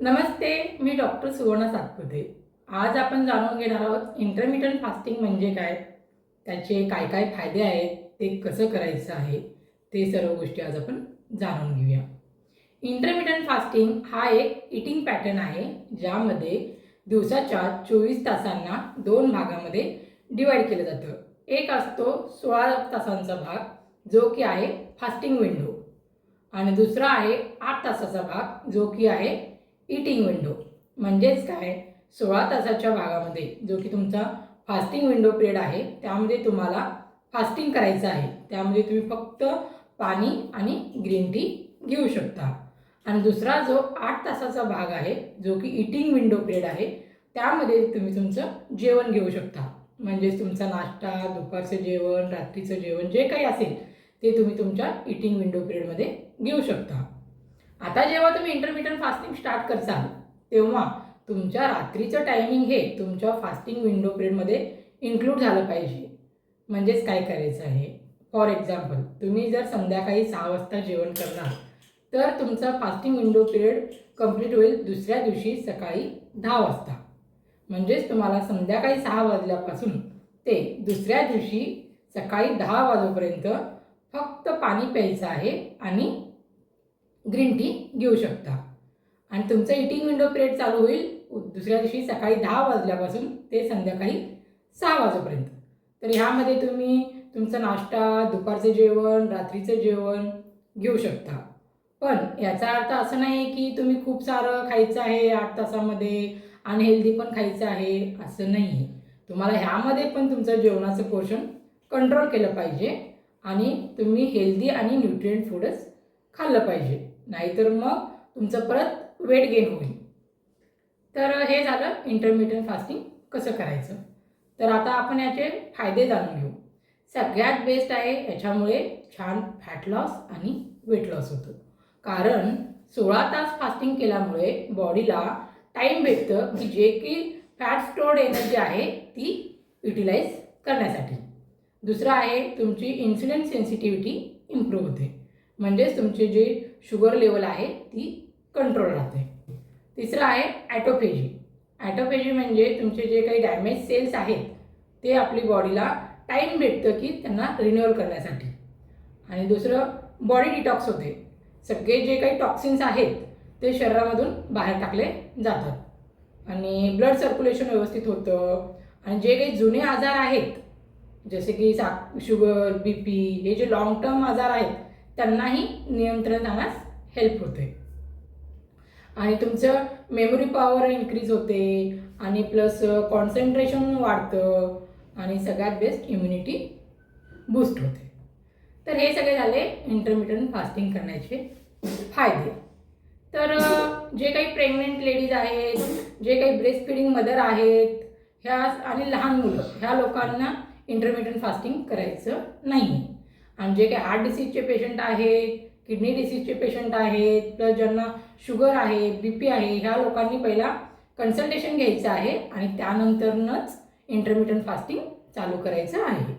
नमस्ते मी डॉक्टर सुवर्णा सातपुते. आज आपण जाणून घेणार आहोत इंटरमिटंट फास्टिंग म्हणजे काय? त्याचे काय काय फायदे आहेत? ते कसं करायचं आहे? ते सर्व गोष्टी आज आपण जाणून घेऊया. इंटरमिटंट फास्टिंग हा एक इटिंग पॅटर्न आहे ज्यामध्ये दिवसाच्या चोवीस तासांना दोन भागामध्ये डिवाईड केलं जातं. एक असतो सोळा तासांचा भाग जो की आहे फास्टिंग विंडो आणि दुसरा आहे आठ तासाचा भाग जो की आहे इटिंग विंडो म्हणजेच काय? सोळा तासाच्या भागामध्ये जो की तुमचा फास्टिंग विंडो पिरियड आहे त्यामध्ये तुम्हाला फास्टिंग करायचं आहे. त्यामध्ये तुम्ही फक्त पाणी आणि ग्रीन टी घेऊ शकता. आणि दुसरा जो आठ तासाचा भाग आहे जो की इटिंग विंडो पिरियड आहे त्यामध्ये तुम्ही तुमचं जेवण घेऊ शकता. म्हणजेच तुमचा नाश्ता दुपारचं जेवण रात्रीचं जेवण जे काही असेल ते तुम्ही तुमच्या इटिंग विंडो पिरियडमध्ये घेऊ शकता. आता जेव्हा तुम्ही इंटरमिटंट फास्टिंग स्टार्ट करसाल तेव्हा तुमच्या रात्रीचं टायमिंग हे तुमच्या फास्टिंग विंडो पिरियडमध्ये इन्क्लूड झालं पाहिजे. म्हणजेच काय करायचं आहे? फॉर एक्झाम्पल तुम्ही जर संध्याकाळी सहा वाजता जेवण करणार तर तुमचा फास्टिंग विंडो पिरियड कंप्लीट होईल दुसऱ्या दिवशी सकाळी दहा वाजता. म्हणजेच तुम्हाला संध्याकाळी सहा वाजल्यापासून ते दुसऱ्या दिवशी सकाळी दहा वाजेपर्यंत फक्त पाणी प्यायचं आहे आणि ग्रीन टी घेऊ शकता. आणि तुमचं इटिंग विंडो पिरियड चालू होईल दुसऱ्या दिवशी सकाळी दहा वाजल्यापासून ते संध्याकाळी सहा वाजेपर्यंत. तर ह्यामध्ये तुम्ही तुमचा नाश्ता दुपारचं जेवण रात्रीचं जेवण घेऊ शकता. पण याचा अर्थ असं नाही की तुम्ही खूप सारं खायचं आहे आठ तासामध्ये अनहेल्दी पण खायचं आहे असं नाही आहे तुम्हाला ह्यामध्ये पण तुमचं जेवणाचं पोर्शन कंट्रोल केलं पाहिजे आणि तुम्ही हेल्दी आणि न्यूट्रिएंट फूडच खाल्लं पाहिजे. नाहीतर मग तुमचं परत वेट गेन होईल. तर हे झालं इंटरमिडियंट फास्टिंग कसं करायचं? तर आता आपण याचे फायदे जाणून घेऊ. सगळ्यात बेस्ट आहे याच्यामुळे छान फॅट लॉस आणि वेट लॉस होतो. कारण सोळा तास फास्टिंग केल्यामुळे बॉडीला टाईम भेटतं की जे की फॅट स्टोर्ड एनर्जी आहे ती युटिलाइज करण्यासाठी. दुसरं आहे तुमची इन्सुलिन सेन्सिटिव्हिटी इम्प्रूव्ह होते. म्हणजेच तुमचे जे शुगर लेवल आहे ती कंट्रोल राहते. तिसरं आहे ॲटोफेजी ॲटोफेजी म्हणजे तुमचे जे काही डॅमेज सेल्स आहेत ते आपली बॉडीला टाईम भेटतं की त्यांना रिन्युअल करण्यासाठी. आणि दुसरं बॉडी डिटॉक्स होते. सगळे जे काही टॉक्सिन्स आहेत ते शरीरामधून बाहेर टाकले जातात. आणि ब्लड सर्क्युलेशन व्यवस्थित होतं. आणि जे काही जुने आजार आहेत जसे की सा शुगर बी पी हे जे लॉंग टर्म आजार आहेत त्यांनाही नियंत्रण हेल्प होते. आणि तुमचं मेमरी पॉवर इन्क्रीज होते आणि प्लस कॉन्सन्ट्रेशन वाढतं आणि सगळ्यात बेस्ट इम्युनिटी बूस्ट होते. तर हे सगळे झाले इंटरमिटंट फास्टिंग करण्याचे फायदे. तर जे काही प्रेग्नेंट लेडीज आहेत जे काही ब्रेस्ट फिडिंग मदर आहेत ह्या आणि लहान मुलं ह्या लोकांना इंटरमिटंट फास्टिंग करायचं नाही आणि जे काही हार्ट डिसीजचे पेशंट आहेत किडनी डिसीजचे पेशंट आहेत प्लस ज्यांना शुगर आहे बी पी आहे ह्या लोकांनी पहिला कन्सल्टेशन घ्यायचं आहे आणि त्यानंतरनंच इंटरमिटंट फास्टिंग चालू करायचं आहे.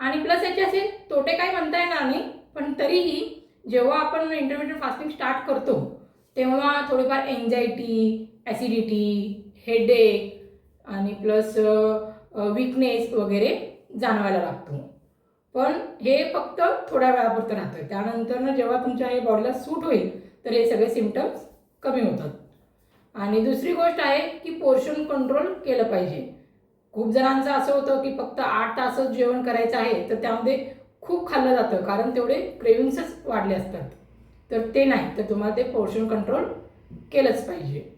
आणि प्लस याचे असे तोटे काही म्हणता येणार नाही पण तरीही जेव्हा आपण इंटरमिडियंट फास्टिंग स्टार्ट करतो तेव्हा थोडीफार एन्झायटी ॲसिडिटी हेडेक आणि प्लस विकनेस वगैरे जाणवायला लागतो. पण हे फक्त थोड्या वेळापुरतं राहतं त्यानंतर जेव्हा तुमच्या हे बॉडीला सूट होईल तर हे सगळे सिमटम्स कमी होतात. आणि दुसरी गोष्ट आहे की पोर्शन कंट्रोल केलं पाहिजे. खूप जणांचं असं होतं की फक्त आठ तासच जेवण करायचं आहे तर त्यामध्ये खूप खाल्लं जातं कारण तेवढे क्रेविंग्सच वाढले असतात. तर ते नाही तर तुम्हाला ते पोर्शन कंट्रोल केलंच पाहिजे.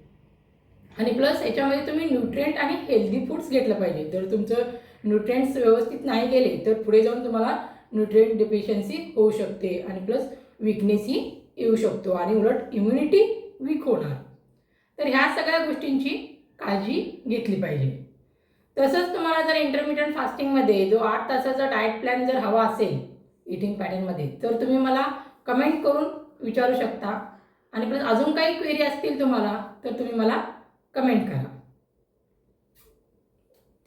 आणि प्लस याच्यामध्ये तुम्ही न्यूट्रिएंट आणि हेल्दी फूड्स घेतलं पाहिजे. जर तुमचं न्यूट्रिएंट्स व्यवस्थित नाही गेले तर पुढे जाऊन तुम्हाला न्यूट्रिएंट डिफिशियन्सी होऊ शकते आणि प्लस विकनेसही येऊ शकतो आणि उलट इम्युनिटी वीक होणार. तर ह्या सगळ्या गोष्टींची काळजी घेतली पाहिजे. तसंच तुम्हाला जर इंटरमिडियंट फास्टिंगमध्ये जो आठ तासाचा डाएट प्लॅन जर हवा असेल इटिंग पॅटर्नमध्ये तर तुम्ही मला कमेंट करून विचारू शकता. आणि प्लस अजून काही क्वेरी असतील तुम्हाला तर तुम्ही मला कमेंट करा.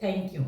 थँक्यू